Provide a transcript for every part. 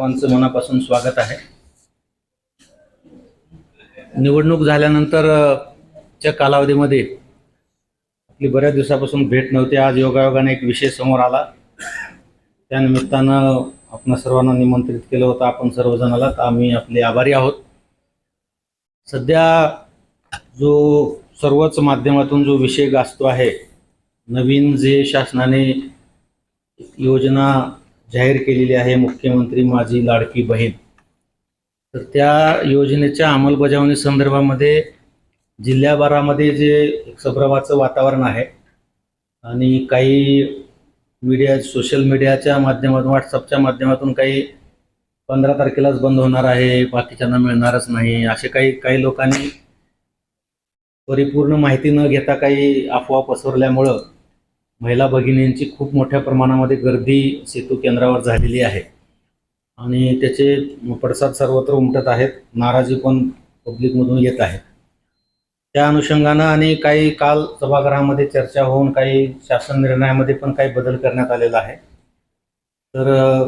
सर्वांचं मनापासून स्वागत आहे. निवडणूक झाल्यानंतर च्या कालावधीमध्ये आपली बऱ्याच दिवसापासून भेट नव्हती. आज योगायोगाने एक विषय समोर आला. त्या निमित्तानं आपण सर्वांना निमंत्रित केलं होतं. आपण सर्वजणाला तर आम्ही आपले आभारी आहोत. सध्या जो सर्वच माध्यमातून जो विषय गाजतो आहे नवीन जे शासनाने योजना जाहीर केलेली आहे मुख्यमंत्री माझी लाडकी बहीण. तर त्या योजनेच्या अंमलबजावणी संदर्भामध्ये जिल्ह्याभरामध्ये जे एक संभ्रमाचं वातावरण आहे आणि काही मीडिया सोशल मीडियाच्या माध्यमातून व्हॉट्सअपच्या माध्यमातून काही पंधरा तारखेलाच बंद होणार आहे बाकीच्यांना मिळणारच नाही असे काही काही लोकांनी परिपूर्ण माहिती न घेता काही अफवा पसरल्यामुळं महिला भगिनींची खूप मोठ्या प्रमाणामध्ये गर्दी सेतू केंद्रावर झालेली आहे. आणि त्याचे पडसाद सर्वत्र उमटत आहेत. नाराजी पण पब्लिकमधून येत आहे. त्या अनुषंगानं आणि काही काल सभागृहामध्ये चर्चा होऊन काही शासन निर्णयामध्ये पण काही बदल करण्यात आलेला आहे. तर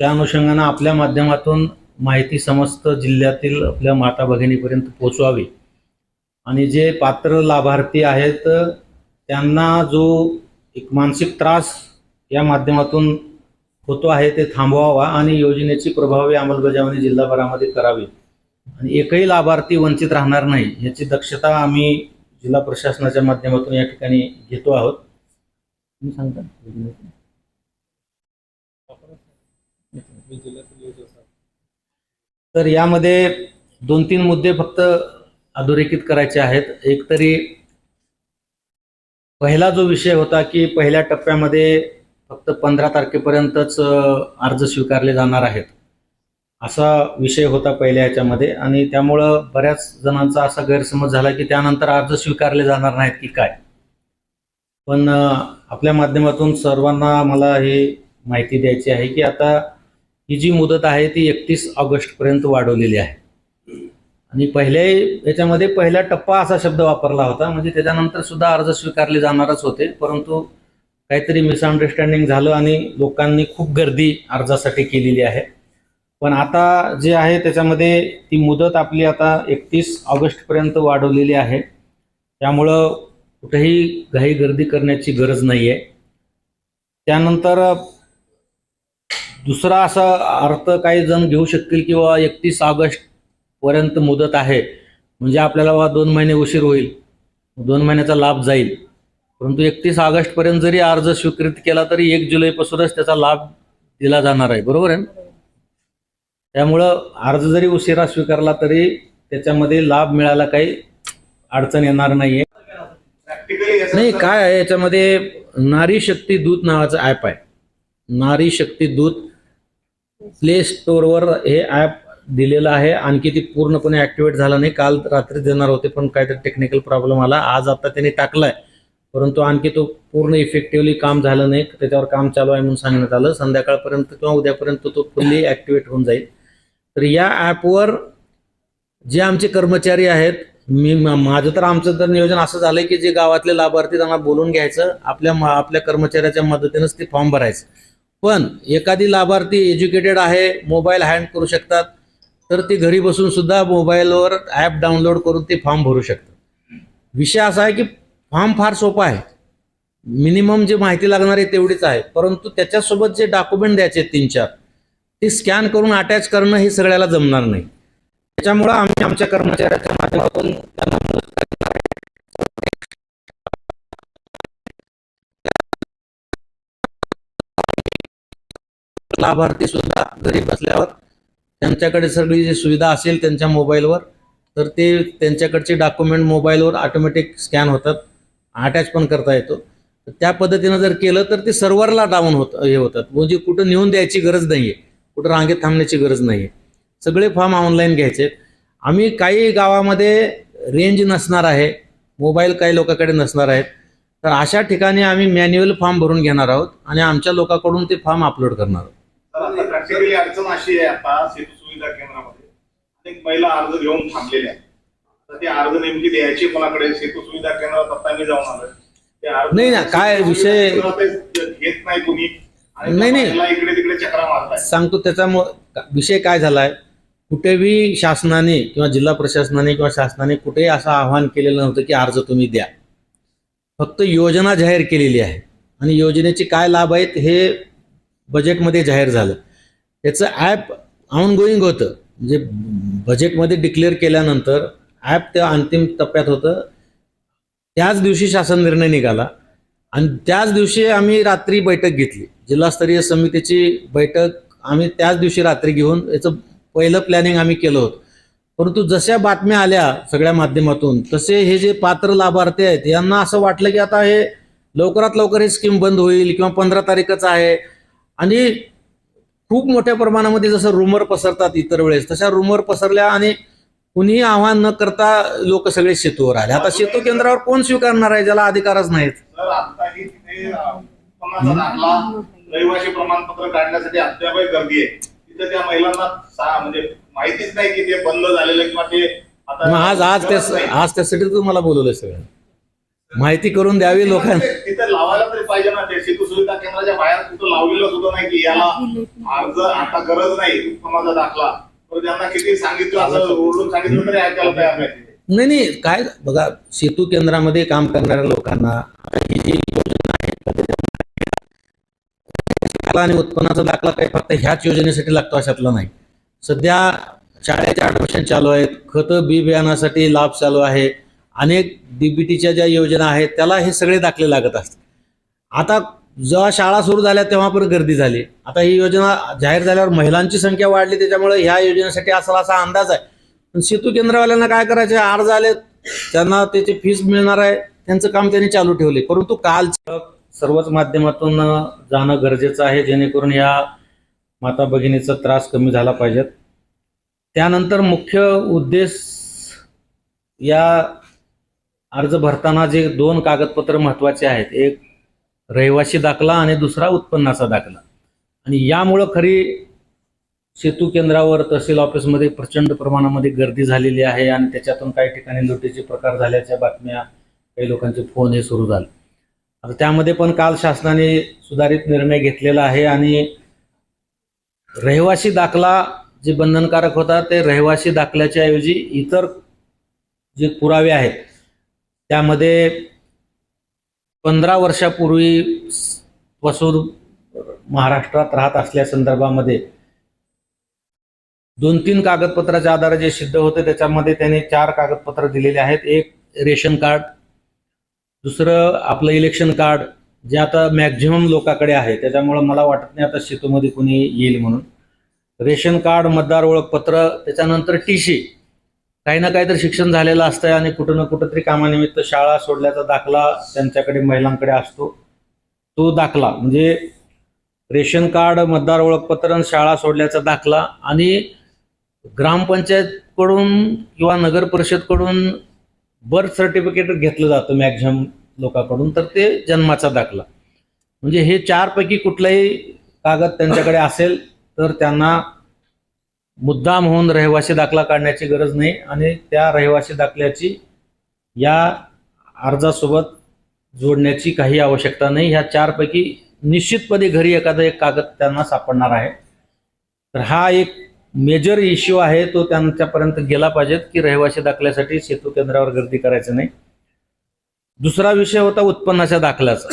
त्या अनुषंगानं आपल्या माध्यमातून माहिती समस्त जिल्ह्यातील आपल्या माता भगिनीपर्यंत पोचवावी आणि जे पात्र लाभार्थी आहेत त्यांना जो एक मानसिक त्रास या माध्यमातून होतो आहे ते थांबवावा आणि योजनेची प्रभावी अंमलबजावणी जिल्हाभरामध्ये करावी. आणि एकही लाभार्थी वंचित राहणार नाही याची दक्षता आम्ही जिल्हा प्रशासनाच्या माध्यमातून या ठिकाणी घेतो आहोत. तुम्ही सांगता? तर यामध्ये दोन तीन मुद्दे फक्त अधोरेखित करायचे आहेत. एक तरी पहिला जो विषय होता की पहिल्या टप्प्यामध्ये फक्त पंधरा तारखेपर्यंतच अर्ज स्वीकारले जाणार आहेत. असा विषय होता पहिल्या याच्यामध्ये आणि त्यामुळं बऱ्याच जणांचा असा गैरसमज झाला की त्यानंतर अर्ज स्वीकारले जाणार नाहीत की काय. पण आपल्या माध्यमातून सर्वांना मला हे माहिती द्यायची आहे की आता ही जी मुदत आहे ती एकतीस ऑगस्टपर्यंत वाढवलेली आहे. आणि पहिल्या याच्यामध्ये पहिला टप्पा असा शब्द वापरला होता. म्हणजे त्याच्यानंतर सुद्धा अर्ज स्वीकारले जाणारच होते. परंतु काहीतरी मिसअंडरस्टँडिंग झालं आणि लोकांनी खूप गर्दी अर्जासाठी केलेली आहे. पण आता जे आहे त्याच्यामध्ये ती मुदत आपली आता एकतीस ऑगस्टपर्यंत वाढवलेली आहे. त्यामुळं कुठेही घाई गर्दी करण्याची गरज नाही आहे त्यानंतर दुसरा असा अर्थ काही जण घेऊ शकतील किंवा एकतीस ऑगस्ट पर्यंत मुदत आहे. म्हणजे आपल्याला वा दोन महिने उशीर होईल. दोन महिन्याचा लाभ जाईल. परंतु एकतीस ऑगस्टपर्यंत जरी अर्ज स्वीकृत केला तरी एक जुलैपासूनच त्याचा लाभ दिला जाणार आहे. बरोबर आहे ना? त्यामुळं अर्ज जरी उशिरा स्वीकारला तरी त्याच्यामध्ये लाभ मिळायला काही अडचण येणार नाहीये. नाही काय आहे याच्यामध्ये नारी शक्ती दूत नावाचं ॲप आहे. नारी शक्ती दूत प्ले स्टोअरवर हे ॲप दिलेलं आहे. आणखी ती पूर्णपणे ॲक्टिवेट झाला नाही. काल रात्री देणार होते पण काहीतरी टेक्निकल प्रॉब्लेम आला. आज आता त्यांनी टाकलाय. परंतु आणखी तो पूर्ण इफेक्टिव्हली काम झालं नाही. त्याच्यावर काम चालू आहे म्हणून सांगण्यात आलं. संध्याकाळपर्यंत किंवा उद्यापर्यंत तो फुल्ली ॲक्टिवेट होऊन जाईल. तर या ॲपवर जे आमचे कर्मचारी आहेत मी मा- माझं तर आमचं तर नियोजन असं झालंय की जे गावातले लाभार्थी त्यांना बोलून घ्यायचं आपल्या मा- आपल्या कर्मचाऱ्याच्या मदतीनंच ते फॉर्म भरायचं. पण एखादी लाभार्थी एज्युकेटेड आहे मोबाईल हँड करू शकतात तर ती घरी बसून सुद्धा मोबाईलवर ॲप डाउनलोड करून ते फॉर्म भरू शकतात. विषय असा आहे की फॉर्म फार सोपा आहे. मिनिमम जी माहिती लागणार आहे तेवढीच आहे. परंतु त्याच्यासोबत जे डॉक्युमेंट द्यायचे आहेत तीन चार ते स्कॅन करून अटॅच करणं हे सगळ्याला जमणार नाही. त्याच्यामुळं आम्ही आमच्या कर्मचाऱ्याच्या माध्यमातून लाभार्थी सुद्धा घरी बसल्यावर त्यांच्याकडे सगळी जी सुविधा असेल त्यांच्या मोबाईलवर तर ते त्यांच्याकडचे डॉक्युमेंट मोबाईलवर ऑटोमॅटिक स्कॅन होतात अटॅच पण करता येतो. त्या पद्धतीनं जर केलं तर ते सर्व्हरला डाऊन होत हे होतात. म्हणजे कुठं नेऊन द्यायची गरज नाही आहे कुठं रांगेत थांबण्याची गरज नाही आहे सगळे फॉर्म ऑनलाईन घ्यायचे. आम्ही काही गावामध्ये रेंज नसणार आहे मोबाईल काही लोकांकडे नसणार आहेत तर अशा ठिकाणी आम्ही मॅन्युअल फॉर्म भरून घेणार आहोत आणि आमच्या लोकांकडून ते फॉर्म अपलोड करणार आहोत. प्रॅक्टिकली अडचण अशी आहे आता सेतू सुविधा केंद्रामध्ये अनेक महिला अर्ज घेऊन थांबलेल्या आहेत. तर ते अर्ज नेमकी द्यायचे कोणाकडे? सेतू सुविधा केंद्रात आता मी जाऊन आलोय. ते अर्ज नाही ना, काय विषय- घेत नाही कुणी. आणि नाही, नाही. महिला इकडे तिकडे चक्रा मारताय. सांगतो त्याच्यामुळे विषय काय झाला आहे कुठेही शासनाने किंवा जिल्हा प्रशासनाने किंवा शासनाने कुठेही असं आवाहन केलेलं नव्हतं की अर्ज तुम्ही द्या. फक्त योजना जाहीर केलेली आहे. आणि योजनेचे काय लाभ आहेत हे बजेटमध्ये जाहीर झालं. याचं ॲप ऑन गोईंग होतं. म्हणजे बजेटमध्ये डिक्लेअर केल्यानंतर ॲप त्या अंतिम टप्प्यात होतं. त्याच दिवशी शासन निर्णय निघाला. आणि त्याच दिवशी आम्ही रात्री बैठक घेतली. जिल्हास्तरीय समितीची बैठक आम्ही त्याच दिवशी रात्री घेऊन याचं पहिलं प्लॅनिंग आम्ही केलं होतं. परंतु जशा बातम्या आल्या सगळ्या माध्यमातून तसे हे जे पात्र लाभार्थी आहेत यांना असं वाटलं की आता हे लवकरात लवकर ही स्कीम बंद होईल किंवा पंधरा तारीखच आहे. आणि खूप मोठ्या प्रमाणामध्ये जसं रुमर पसरतात इतर वेळेस तशा रुमर पसरल्या आणि कुणीही आव्हान न करता लोक सगळे सेतूवर आले. आता सेतू केंद्रावर कोण स्वीकारणार आहे ज्याला अधिकारच नाहीत? रहिवासी प्रमाणपत्र काढण्यासाठी अद्यापही गर्दी आहे. तिथे त्या महिलांना म्हणजे माहितीच नाही की ते बंद झालेलं किंवा ते मग आज आज त्या. आज त्यासाठी तुम्हाला बोलवलंय सगळं. माहिती करून द्यावी लोकांना. तिथे लावायला पाहिजे ना ते सेतू सुविधा केंद्राच्या बाहेर कुठं लावलेलं सुद्धा नाही की याला अर्ज आता गरज नाही उत्पन्नाचा दाखला. तर त्यांना किती सांगितलं असं ओरडून सांगितलं तरी ऐकायला तयार नाही. नाही नाही काय बघा सेतू केंद्रामध्ये काम करणाऱ्या लोकांना ही जी योजना आहे आणि उत्पन्नाचा दाखला काही फक्त ह्याच योजनेसाठी लागतो अशातला नाही. सध्या शाळेचे ऍडमिशन चालू आहेत खतं बी बियाणासाठी लाभ चालू आहे. अनेक डीबीटीच्या ज्या योजना आहेत त्याला हे सगळे दाखले लागत असतात. आता जेव्हा शाळा सुरू झाल्या तेव्हा पण गर्दी झाली. आता ही योजना जाहीर झाल्यावर महिलांची संख्या वाढली त्याच्यामुळे ह्या योजनेसाठी असा असा अंदाज आहे. पण सेतू केंद्रवाल्यांना काय करायचे? अर्ज आले त्यांना त्याची फीस मिळणार आहे. त्यांचं काम त्यांनी चालू ठेवले. परंतु काल सर्वच माध्यमातून जाणं गरजेचं आहे जेणेकरून या माता भगिनीचा त्रास कमी झाला पाहिजेत. त्यानंतर मुख्य उद्देश या अर्ज भरताना जे दोन कागदपत्र महत्त्वाचे आहेत. एक रहिवासी दाखला आणि दुसरा उत्पन्नाचा दाखला. आणि यामुळं खरी सेतू केंद्रावर तहसील ऑफिसमध्ये प्रचंड प्रमाणामध्ये गर्दी झालेली आहे आणि त्याच्यातून काही ठिकाणी लुटीचे प्रकार झाल्याच्या बातम्या काही लोकांचे फोन हे सुरू झाले. आता त्यामध्ये पण काल शासनाने सुधारित निर्णय घेतलेला आहे आणि रहिवासी दाखला जे बंधनकारक होता ते रहिवासी दाखल्याच्या ऐवजी इतर जे पुरावे आहेत त्यामध्ये पंधरा वर्षापूर्वी पासून महाराष्ट्रात राहत असल्या संदर्भामध्ये दोन तीन कागदपत्राच्या आधारे जे सिद्ध होते त्याच्यामध्ये त्याने चार कागदपत्र दिलेले आहेत. एक रेशन कार्ड दुसरं आपलं इलेक्शन कार्ड जे आता मॅक्झिमम लोकांकडे आहे. त्याच्यामुळं मला वाटत नाही आता सेतूमध्ये कोणी येईल म्हणून. रेशन कार्ड मतदार ओळखपत्र त्याच्यानंतर टी सी. काही ना काहीतरी शिक्षण झालेलं असतं आणि कुठं ना कुठं तरी कामानिमित्त शाळा सोडल्याचा दाखला त्यांच्याकडे महिलांकडे असतो. तो दाखला म्हणजे रेशन कार्ड मतदार ओळखपत्र शाळा सोडल्याचा दाखला आणि ग्रामपंचायतकडून किंवा नगर परिषदकडून बर्थ सर्टिफिकेट घेतलं जातं मॅक्झिमम लोकांकडून तर ते जन्माचा दाखला. म्हणजे हे चारपैकी कुठलाही कागद त्यांच्याकडे असेल तर त्यांना मुद्दाम होऊन रहिवासी दाखला काढण्याची गरज नाही आणि त्या रहिवासी दाखल्याची या अर्जासोबत जोडण्याची काही आवश्यकता नाही. ह्या चारपैकी निश्चितपणे घरी एखादं एक कागद त्यांना सापडणार आहे. तर हा एक मेजर इश्यू आहे. तो त्यांच्यापर्यंत गेला पाहिजेत की रहिवासी दाखल्यासाठी सेतू केंद्रावर गर्दी करायचं नाही. दुसरा विषय होता उत्पन्नाच्या दाखल्याचा.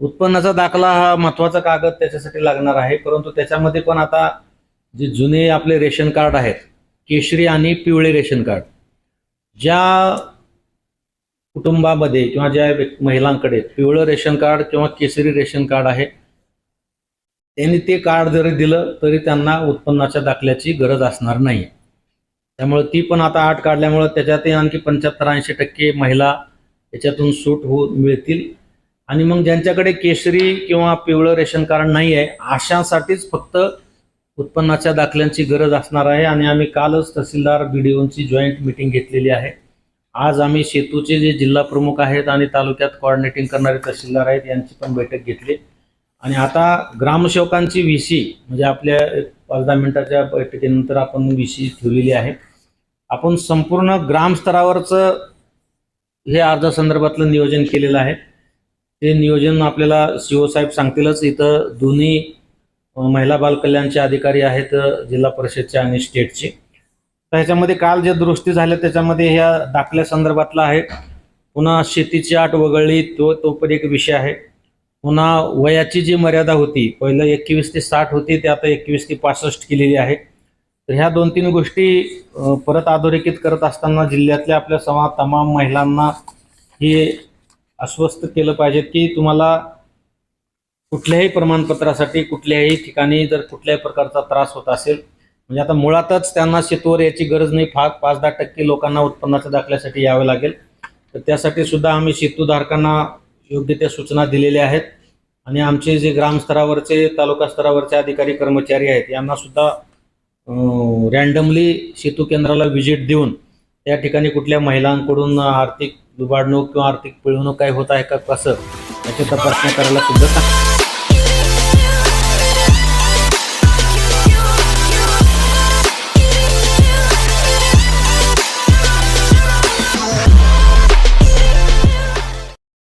उत्पन्नाचा दाखला हा महत्त्वाचा कागद त्याच्यासाठी लागणार आहे. परंतु त्याच्यामध्ये पण आता जे जुने आपले रेशन कार्ड आहेत केशरी आणि पिवळे रेशन कार्ड ज्या कुटुंबामध्ये किंवा ज्या महिलांकडे पिवळं रेशन कार्ड किंवा केसरी रेशन कार्ड आहे त्यांनी ते कार्ड जरी दिलं तरी त्यांना उत्पन्नाच्या दाखल्याची गरज असणार नाही. त्यामुळे ती पण आता आठ काढल्यामुळं त्याच्यातही आणखी पंच्याहत्तर ऐंशी टक्के महिला याच्यातून सूट हो मिळतील. आणि मग ज्यांच्याकडे केशरी किंवा पिवळं रेशन कार्ड नाही आहे अशांसाठीच फक्त उत्पन्नाच्या दाखल्यांची गरज असणार आहे आणि आम्ही कालच तहसीलदार बी डी ओंची जॉईंट मिटिंग घेतलेली आहे. आज आम्ही सेतूचे जे जिल्हा प्रमुख आहेत आणि तालुक्यात कॉर्डिनेटिंग करणारे तहसीलदार आहेत यांची पण बैठक घेतली. आणि आता ग्रामसेवकांची व्ही सी म्हणजे आपल्या पाच दहा मिनिटाच्या बैठकीनंतर आपण व्ही सी ठेवलेली आहे. आपण संपूर्ण ग्रामस्तरावरचं हे अर्जासंदर्भातलं नियोजन केलेलं आहे. ते नियोजन आपल्याला सी ओ साहेब सांगतीलच. इथं दोन्ही महिला बालकल्याणचे अधिकारी आहेत जिल्हा परिषदचे आणि स्टेटचे. तर ह्याच्यामध्ये काल जे दृष्टी झाल्या त्याच्यामध्ये ह्या दाखल्या संदर्भातला आहे. पुन्हा शेतीची आट वगळली तो तो पण एक विषय आहे. पुन्हा वयाची जी मर्यादा होती पहिलं एकवीस ते साठ होती ते आता एकवीस ते पासष्ट केलेली आहे. तर ह्या दोन तीन गोष्टी परत अधोरेखित करत असताना जिल्ह्यातल्या आपल्या समा तमाम महिलांना हे आश्वस्त केलं पाहिजे की तुम्हाला कुठल्याही प्रमाणपत्रासाठी कुठल्याही ठिकाणी जर कुठल्याही प्रकारचा त्रास होत असेल म्हणजे आता मुळातच त्यांना शेतवर याची गरज नाही. फार पाच दहा टक्के लोकांना उत्पन्नाच्या दाखल्यासाठी यावं लागेल. तर त्यासाठी सुद्धा आम्ही सेतूधारकांना योग्य त्या सूचना दिलेल्या आहेत. आणि आमचे जे ग्रामस्तरावरचे तालुका स्तरावरचे अधिकारी कर्मचारी आहेत यांना सुद्धा रॅन्डमली सेतू केंद्राला व्हिजिट देऊन त्या ठिकाणी कुठल्या महिलांकडून आर्थिक दुबाडणूक किंवा आर्थिक पिळवणूक काय होत आहे का कसं याची तपासणी करायला सुद्धा सांग